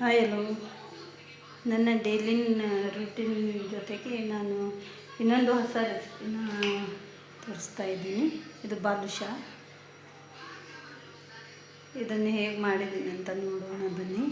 Hi hello ನನ್ನ ಡೈಲಿನ routine ಜೊತೆಗೆ ನಾನು ಇನ್ನೊಂದು ಹೊಸ ರೆಸಿಪಿನ ತೋರಿಸ್ತಾ ಇದ್ದೀನಿ. ಇದು ಬಾದುಷಾ. ಇದನ್ನು ಹೇಗೆ ಮಾಡಿದ್ದೀನಿ ಅಂತ ನೋಡೋಣ ಬನ್ನಿ.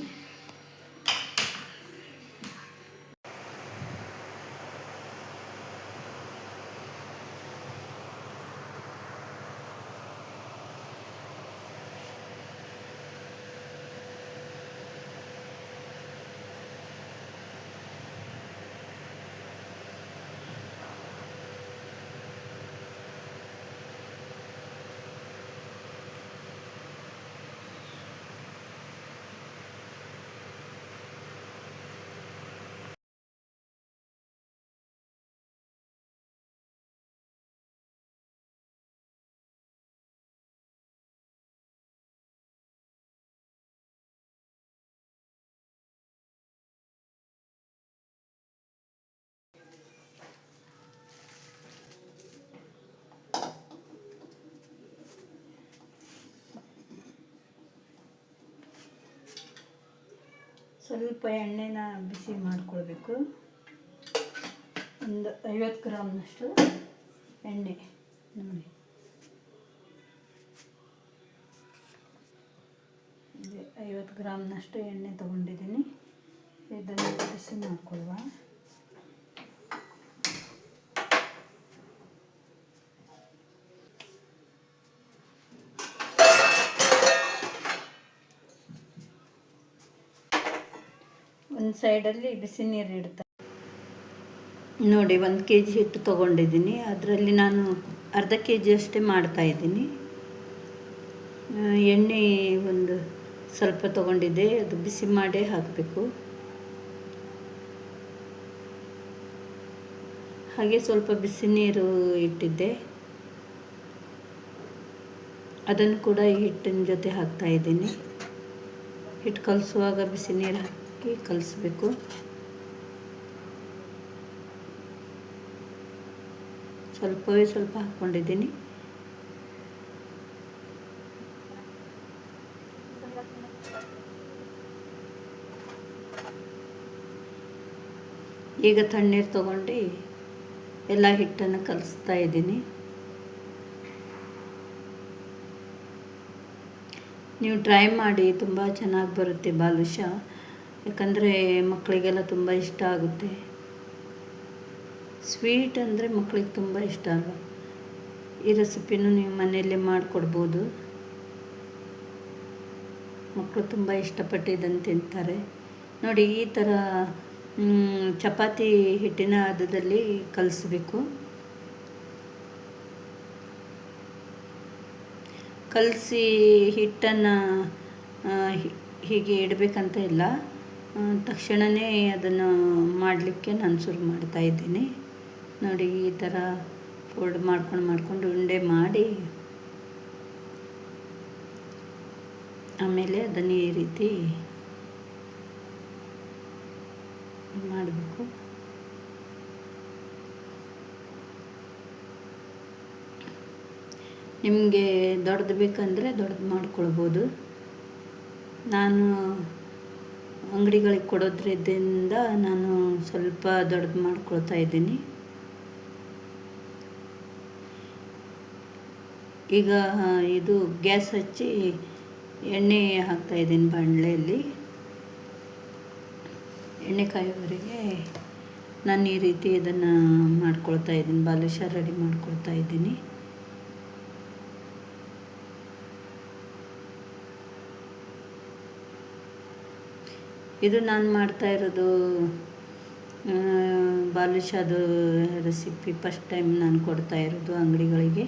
ಸ್ವಲ್ಪ ಎಣ್ಣೆನ ಬಿಸಿ ಮಾಡಿಕೊಳ್ಬೇಕು. ಒಂದು ಐವತ್ತು ಗ್ರಾಮ್ನಷ್ಟು ಎಣ್ಣೆ ನೋಡಿ. ಐವತ್ತು ಗ್ರಾಮ್ನಷ್ಟು ಎಣ್ಣೆ ತೊಗೊಂಡಿದ್ದೀನಿ. ಇದನ್ನು ಬಿಸಿ ಮಾಡ್ಕೊಳ್ವ. ಒಂದು ಸೈಡಲ್ಲಿ ಬಿಸಿ ನೀರು ಇಡ್ತಾರೆ ನೋಡಿ, ಒಂದು ಕೆ ಜಿ ಹಿಟ್ಟು ತೊಗೊಂಡಿದ್ದೀನಿ. ಅದರಲ್ಲಿ ನಾನು ಅರ್ಧ ಕೆ ಜಿ ಅಷ್ಟೇ ಮಾಡ್ತಾಯಿದ್ದೀನಿ ಎಣ್ಣೆ ಒಂದು ಸ್ವಲ್ಪ ತೊಗೊಂಡಿದ್ದೆ. ಅದು ಬಿಸಿ ಮಾಡೇ ಹಾಕಬೇಕು. ಹಾಗೆ ಸ್ವಲ್ಪ ಬಿಸಿ ನೀರು ಇಟ್ಟಿದ್ದೆ. ಅದನ್ನು ಕೂಡ ಹಿಟ್ಟಿನ ಜೊತೆ ಹಾಕ್ತಾ ಇದ್ದೀನಿ. ಹಿಟ್ಟು ಕಲಿಸುವಾಗ ಬಿಸಿ ನೀರು ಹಾಕಿ ಕಲಿಸ್ಬೇಕು. ಸ್ವಲ್ಪವೇ ಸ್ವಲ್ಪ ಹಾಕ್ಕೊಂಡಿದ್ದೀನಿ. ಈಗ ತಣ್ಣೀರು ತಗೊಂಡು ಎಲ್ಲ ಹಿಟ್ಟನ್ನು ಕಲಿಸ್ತಾ ಇದ್ದೀನಿ. ನೀವು ಟ್ರೈ ಮಾಡಿ, ತುಂಬ ಚೆನ್ನಾಗಿ ಬರುತ್ತೆ ಬಾದುಷಾ ಯಾಕಂದರೆ ಮಕ್ಕಳಿಗೆಲ್ಲ ತುಂಬ ಇಷ್ಟ ಆಗುತ್ತೆ. ಸ್ವೀಟ್ ಅಂದರೆ ಮಕ್ಕಳಿಗೆ ತುಂಬ ಇಷ್ಟ ಅಲ್ವ? ಈ ರೆಸಿಪಿನೂ ನೀವು ಮನೆಯಲ್ಲೇ ಮಾಡಿಕೊಡ್ಬೋದು. ಮಕ್ಕಳು ತುಂಬ ಇಷ್ಟಪಟ್ಟು ಇದನ್ನು ತಿಂತಾರೆ. ನೋಡಿ, ಈ ಥರ ಚಪಾತಿ ಹಿಟ್ಟಿನ ಹದದಲ್ಲಿ ಕಲಿಸ್ಬೇಕು. ಕಲಸಿ ಹಿಟ್ಟನ್ನು ಹೀಗೆ ಇಡಬೇಕಂತ ಇಲ್ಲ. ತಕ್ಷಣವೇ ಅದನ್ನು ಮಾಡಲಿಕ್ಕೆ ನಾನು ಶುರು ಮಾಡ್ತಾ ಇದ್ದೀನಿ. ನೋಡಿ, ಈ ಥರ ಫೋಲ್ಡ್ ಮಾಡ್ಕೊಂಡು ಮಾಡ್ಕೊಂಡು ಉಂಡೆ ಮಾಡಿ, ಆಮೇಲೆ ಅದನ್ನು ಈ ರೀತಿ ಮಾಡಬೇಕು. ನಿಮಗೆ ದೊಡ್ಡದು ಬೇಕಂದರೆ ದೊಡ್ಡದು ಮಾಡ್ಕೊಳ್ಬೋದು. ನಾನು ಅಂಗಡಿಗಳಿಗೆ ಕೊಡೋದ್ರಿಂದ ನಾನು ಸ್ವಲ್ಪ ದೊಡ್ಡದು ಮಾಡ್ಕೊಳ್ತಾ ಇದ್ದೀನಿ. ಈಗ ಇದು ಗ್ಯಾಸ್ ಹಚ್ಚಿ ಎಣ್ಣೆ ಹಾಕ್ತಾಯಿದ್ದೀನಿ ಬಾಣಲೆಯಲ್ಲಿ. ಎಣ್ಣೆ ಕಾಯೋವರೆಗೆ ನಾನು ಈ ರೀತಿ ಇದನ್ನು ಮಾಡ್ಕೊಳ್ತಾ ಇದ್ದೀನಿ ಬಾಲುಷ ರೆಡಿ ಮಾಡ್ಕೊಳ್ತಾ ಇದ್ದೀನಿ. ಇದು ನಾನು ಮಾಡ್ತಾ ಇರೋದು ಬಾಲುಷಾದು ರೆಸಿಪಿ ಫಸ್ಟ್ ಟೈಮ್ ನಾನು ಕೊಡ್ತಾ ಇರೋದು ಅಂಗಡಿಗಳಿಗೆ.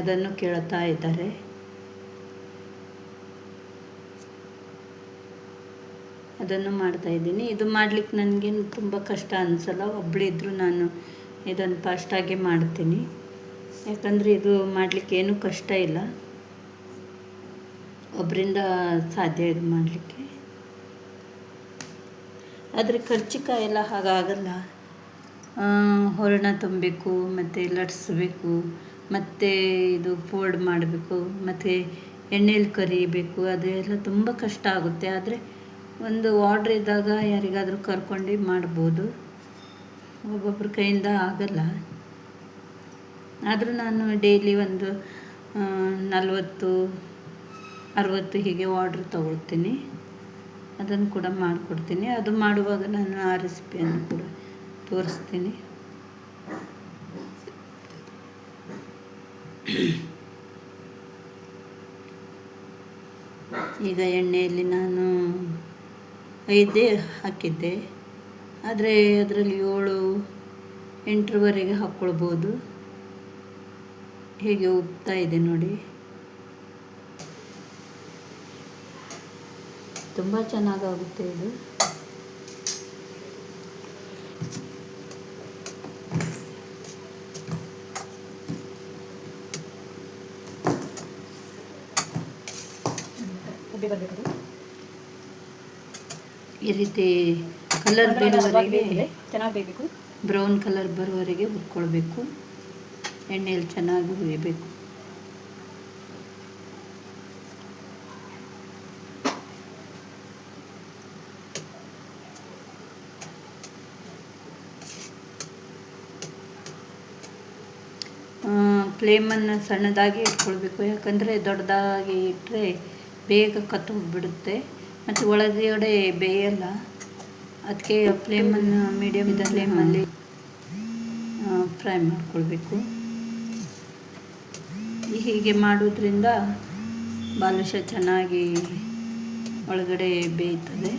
ಅದನ್ನು ಕೇಳ್ತಾ ಇದ್ದಾರೆ. ಅದನ್ನು ಮಾಡ್ತಾಯಿದ್ದೀನಿ ಇದು ಮಾಡಲಿಕ್ಕೆ ನನಗೇನು ತುಂಬ ಕಷ್ಟ ಅನಿಸಲ್ಲ. ಒಬ್ಬಳಿದ್ರು ನಾನು ಇದನ್ನು ಫಾಸ್ಟಾಗಿ ಮಾಡ್ತೀನಿ. ಯಾಕಂದರೆ ಇದು ಮಾಡಲಿಕ್ಕೆ ಏನೂ ಕಷ್ಟ ಇಲ್ಲ. ಒಬ್ಬರಿಂದ ಸಾಧ್ಯ ಇದು ಮಾಡಲಿಕ್ಕೆ. ಆದರೆ ಕರ್ಚಿಕಾಯಿ ಎಲ್ಲ ಹಾಗಾಗಲ್ಲ ಹೊರಣ ತುಂಬಬೇಕು, ಮತ್ತು ಲಟ್ಸ್ಬೇಕು, ಮತ್ತು ಇದು ಫೋಲ್ಡ್ ಮಾಡಬೇಕು, ಮತ್ತು ಎಣ್ಣೆಲಿ ಕರಿಬೇಕು, ಅದೆಲ್ಲ ತುಂಬ ಕಷ್ಟ ಆಗುತ್ತೆ. ಆದರೆ ಒಂದು ಆರ್ಡ್ರ್ ಇದ್ದಾಗ ಯಾರಿಗಾದರೂ ಕರ್ಕೊಂಡು ಮಾಡ್ಬೋದು. ಒಬ್ಬೊಬ್ಬರ ಕೈಯಿಂದ ಆಗಲ್ಲ. ಆದರೂ ನಾನು ಡೈಲಿ ಒಂದು ನಲವತ್ತು ಅರುವತ್ತು ಹೀಗೆ ಆರ್ಡ್ರ್ ತೊಗೊಳ್ತೀನಿ. ಅದನ್ನು ಕೂಡ ಮಾಡಿಕೊಡ್ತೀನಿ. ಅದು ಮಾಡುವಾಗ ನಾನು ಆ ರೆಸಿಪಿಯನ್ನು ಕೂಡ ತೋರಿಸ್ತೀನಿ. ಈಗ ಎಣ್ಣೆಯಲ್ಲಿ ನಾನು ಐದೇ ಹಾಕಿದ್ದೆ. ಆದರೆ ಅದರಲ್ಲಿ ಏಳು ಎಂಟರವರೆಗೆ ಹಾಕ್ಕೊಳ್ಬೋದು. ಹೇಗೆ ಉಬ್ತಾ ಇದೆ ನೋಡಿ. ತುಂಬ ಚೆನ್ನಾಗಾಗುತ್ತೆ ಇದು. ಈ ರೀತಿ ಕಲರ್ ಬರುವವರೆಗೆ ಚೆನ್ನಾಗಿ ಬೇಯಬೇಕು. ಬ್ರೌನ್ ಕಲರ್ ಬರುವವರೆಗೆ ಹುರ್ಕೊಳ್ಬೇಕು. ಎಣ್ಣೆಯಲ್ಲಿ ಚೆನ್ನಾಗಿ ಹುರಿಬೇಕು ಫ್ಲೇಮನ್ನು ಸಣ್ಣದಾಗಿ ಇಟ್ಕೊಳ್ಬೇಕು. ಯಾಕಂದರೆ ದೊಡ್ಡದಾಗಿ ಇಟ್ಟರೆ ಬೇಗ ಕತ್ತೋಗ್ಬಿಡುತ್ತೆ. ಬಿಡುತ್ತೆ ಮತ್ತು ಒಳಗಡೆ ಬೇಯಲ್ಲ. ಅದಕ್ಕೆ ಫ್ಲೇಮನ್ನು ಮೀಡಿಯಮ್ ಫ್ಲೇಮಲ್ಲಿ ಫ್ರೈ ಮಾಡಿಕೊಳ್ಬೇಕು. ಹೀಗೆ ಮಾಡೋದ್ರಿಂದ ಬಾಲುಷ ಚೆನ್ನಾಗಿ ಒಳಗಡೆ ಬೇಯ್ತದೆ.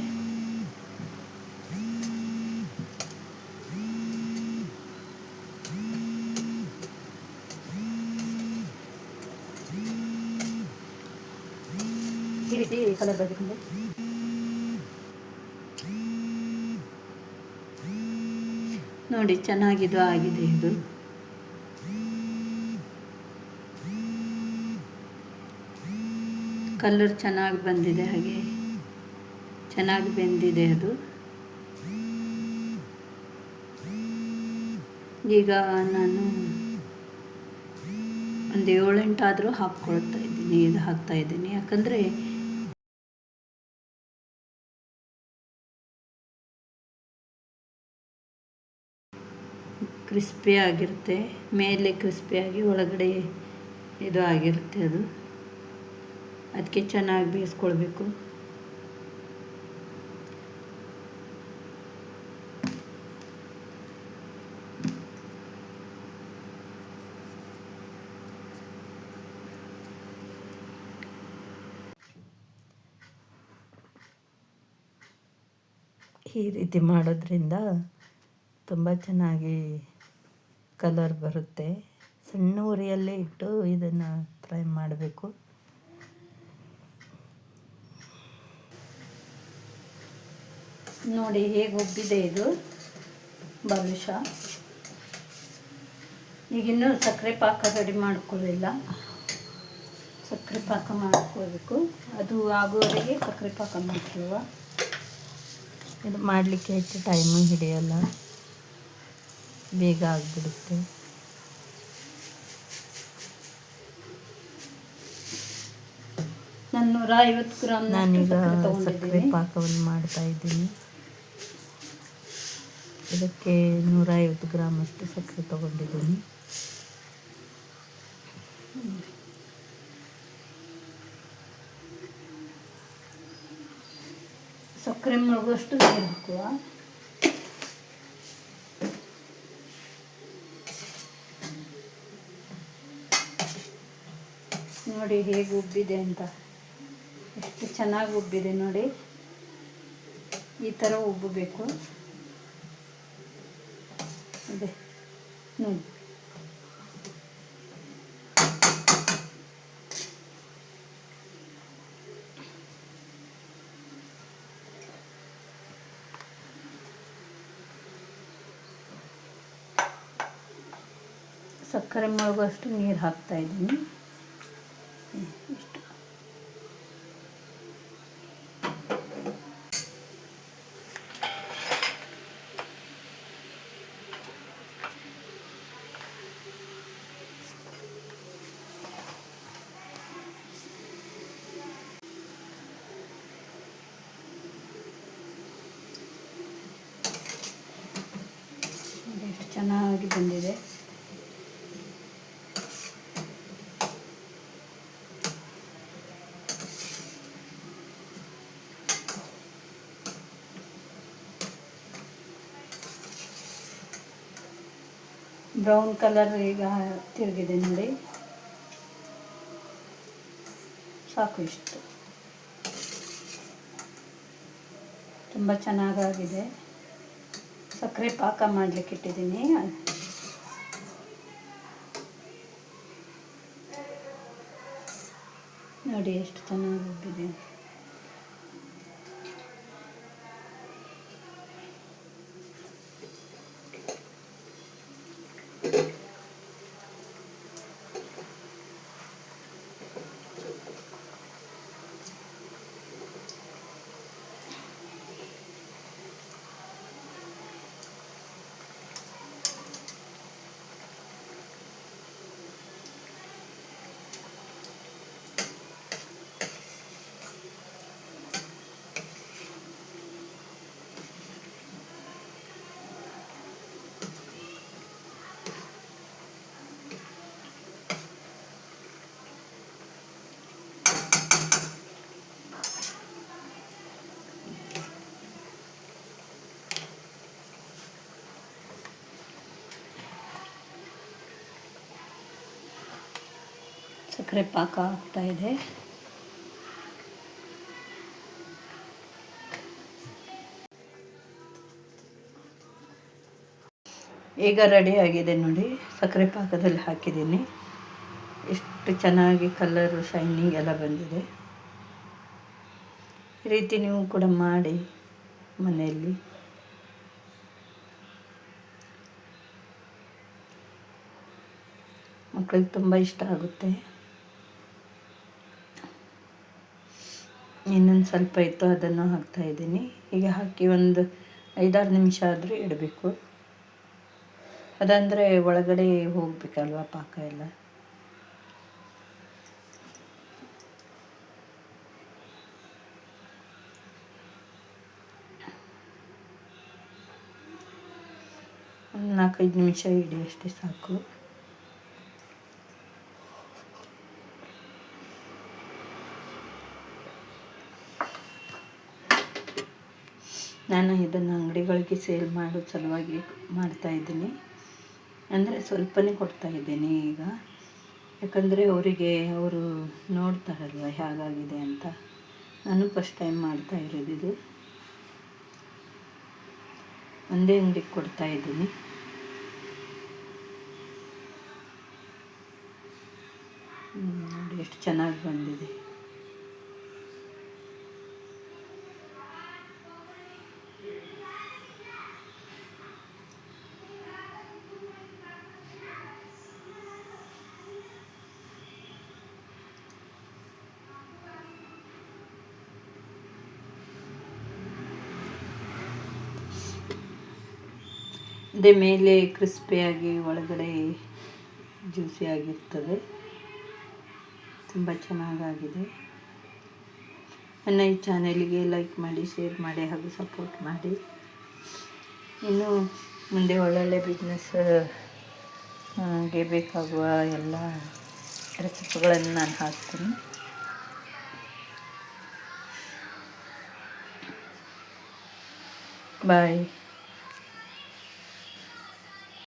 ನೋಡಿ, ಚೆನ್ನಾಗಿದು ಆಗಿದೆ ಇದು. ಕಲರ್ ಚೆನ್ನಾಗಿ ಬಂದಿದೆ ಹಾಗೆ. ಚೆನ್ನಾಗಿ ಬೆಂದಿದೆ ಅದು. ಈಗ ನಾನು ಒಂದು ಏಳೆಂಟಾದರೂ ಹಾಕ್ಕೊಳ್ತಾ ಇದ್ದೀನಿ, ಇದು ಹಾಕ್ತಾ ಇದ್ದೀನಿ. ಯಾಕಂದರೆ ಕ್ರಿಸ್ಪಿ ಆಗಿರುತ್ತೆ, ಮೇಲೆ ಕ್ರಿಸ್ಪಿಯಾಗಿ ಒಳಗಡೆ ಇದು ಆಗಿರುತ್ತೆ ಅದು. ಅದಕ್ಕೆ ಚೆನ್ನಾಗಿ ಬೇಯಿಸ್ಕೊಳ್ಬೇಕು. ಈ ರೀತಿ ಮಾಡೋದ್ರಿಂದ ತುಂಬ ಚೆನ್ನಾಗಿ ಕಲರ್ ಬರುತ್ತೆ. ಸಣ್ಣ ಉರಿಯಲ್ಲೇ ಇಟ್ಟು ಇದನ್ನು ಫ್ರೈ ಮಾಡಬೇಕು. ನೋಡಿ ಹೇಗೆ ಒಬ್ಬಿದೆ ಇದು. ಬಾದುಷ ಈಗಿನ್ನೂ ಸಕ್ಕರೆ ಪಾಕ ರೆಡಿ ಮಾಡ್ಕೊಳ್ಳಿಲ್ಲ. ಸಕ್ಕರೆ ಪಾಕ ಮಾಡ್ಕೋಬೇಕು ಅದು ಆಗುವವರೆಗೆ ಸಕ್ಕರೆ ಪಾಕ ಮಾಡ್ಕೊಳ್ಳುವ. ಇದು ಮಾಡಲಿಕ್ಕೆ ಹೆಚ್ಚು ಟೈಮು ಹಿಡಿಯಲ್ಲ. ಬೇಗ ಆಗಿಬಿಡುತ್ತೆ. ನಾನು ನೂರ ಐವತ್ತು ಗ್ರಾಮ್ ನಾನೀಗ ಸಕ್ಕರೆ ಪಾಕವನ್ನು ಮಾಡ್ತಾ ಇದ್ದೀನಿ. ಇದಕ್ಕೆ ನೂರ ಐವತ್ತು ಗ್ರಾಮ್ ಅಷ್ಟು ಸಕ್ಕರೆ ತಗೊಂಡಿದ್ದೀನಿ. ಸಕ್ಕರೆ ಮುಳುಗುವಷ್ಟು ನೀರು ಹಾಕುವ ನೋಡಿ ಹೇಗೆ ಉಬ್ಬಿದೆ ಅಂತ. ಎಷ್ಟು ಚೆನ್ನಾಗಿ ಉಬ್ಬಿದೆ ನೋಡಿ. ಈ ಥರ ಉಬ್ಬಬೇಕು ಇದೆ. ನೋಡಿ ಸಕ್ಕರೆ ಮುಳುಗುವಷ್ಟು ನೀರು ಹಾಕ್ತಾ ಇದ್ದೀನಿ. ಇಷ್ಟು ಚೆನ್ನಾಗಿ ಬಂದಿದೆ. ಬ್ರೌನ್ ಕಲರ್ ಈಗ ತಿರುಗಿದೆ ನೋಡಿ. ಸಾಕು ಇಷ್ಟು. ತುಂಬ ಚೆನ್ನಾಗಾಗಿದೆ. ಸಕ್ಕರೆ ಪಾಕ ಮಾಡಲಿಕ್ಕೆ ಇಟ್ಟಿದ್ದೀನಿ. ನೋಡಿ ಎಷ್ಟು ಚೆನ್ನಾಗಿ ಹೋಗಿದೆ ಸಕ್ಕರೆ ಪಾಕ ಆಗ್ತಾ ಇದೆ. ಈಗ ರೆಡಿ ಆಗಿದೆ ನೋಡಿ, ಸಕ್ಕರೆ ಪಾಕದಲ್ಲಿ ಹಾಕಿದ್ದೀನಿ. ಎಷ್ಟು ಚೆನ್ನಾಗಿ ಕಲರು ಶೈನಿಂಗ್ ಎಲ್ಲ ಬಂದಿದೆ. ಈ ರೀತಿ ನೀವು ಕೂಡ ಮಾಡಿ ಮನೆಯಲ್ಲಿ. ಮಕ್ಕಳಿಗೆ ತುಂಬ ಇಷ್ಟ ಆಗುತ್ತೆ. ಇನ್ನೊಂದು ಸ್ವಲ್ಪ ಇತ್ತು ಅದನ್ನು ಹಾಕ್ತಾ ಇದ್ದೀನಿ. ಹೀಗೆ ಹಾಕಿ ಒಂದು ಐದಾರು ನಿಮಿಷ ಆದರೂ ಇಡಬೇಕು. ಅದಂದರೆ ಒಳಗಡೆ ಹೋಗಬೇಕಲ್ವ ಪಾಕ ಎಲ್ಲ? ಒಂದು ನಾಲ್ಕೈದು ನಿಮಿಷ ಇಡಿ ಅಷ್ಟೇ ಸಾಕು. ನಾನು ಇದನ್ನು ಅಂಗಡಿಗಳಿಗೆ ಸೇಲ್ ಮಾಡೋ ಸಲುವಾಗಿ ಮಾಡ್ತಾಯಿದ್ದೀನಿ ಅಂದರೆ ಸ್ವಲ್ಪನೇ ಕೊಡ್ತಾ ಇದ್ದೀನಿ ಈಗ. ಯಾಕಂದರೆ ಅವರಿಗೆ ಅವರು ನೋಡ್ತಾರಲ್ವ ಹೇಗಾಗಿದೆ ಅಂತ. ನಾನು ಫಸ್ಟ್ ಟೈಮ್ ಮಾಡ್ತಾ ಇರೋದು ಇದು. ಒಂದೇ ಅಂಗಡಿಗೆ ಕೊಡ್ತಾ ಇದ್ದೀನಿ. ನೋಡಿ ಎಷ್ಟು ಚೆನ್ನಾಗಿ ಬಂದಿದೆ. ಇದೇ ಮೇಲೆ ಕ್ರಿಸ್ಪಿಯಾಗಿ ಒಳಗಡೆ ಜ್ಯೂಸಿಯಾಗಿರ್ತದೆ. ತುಂಬ ಚೆನ್ನಾಗಾಗಿದೆ. ನನ್ನ ಈ ಚಾನೆಲಿಗೆ ಲೈಕ್ ಮಾಡಿ, ಶೇರ್ ಮಾಡಿ ಹಾಗೂ ಸಪೋರ್ಟ್ ಮಾಡಿ. ಇನ್ನು ಮುಂದೆ ಒಳ್ಳೊಳ್ಳೆ ಬಿಸ್ನೆಸ್ಗೆ ಬೇಕಾಗುವ ಎಲ್ಲ ರೆಸಿಪಿಗಳನ್ನು ನಾನು ಹಾಕ್ತೀನಿ. ಬಾಯ್.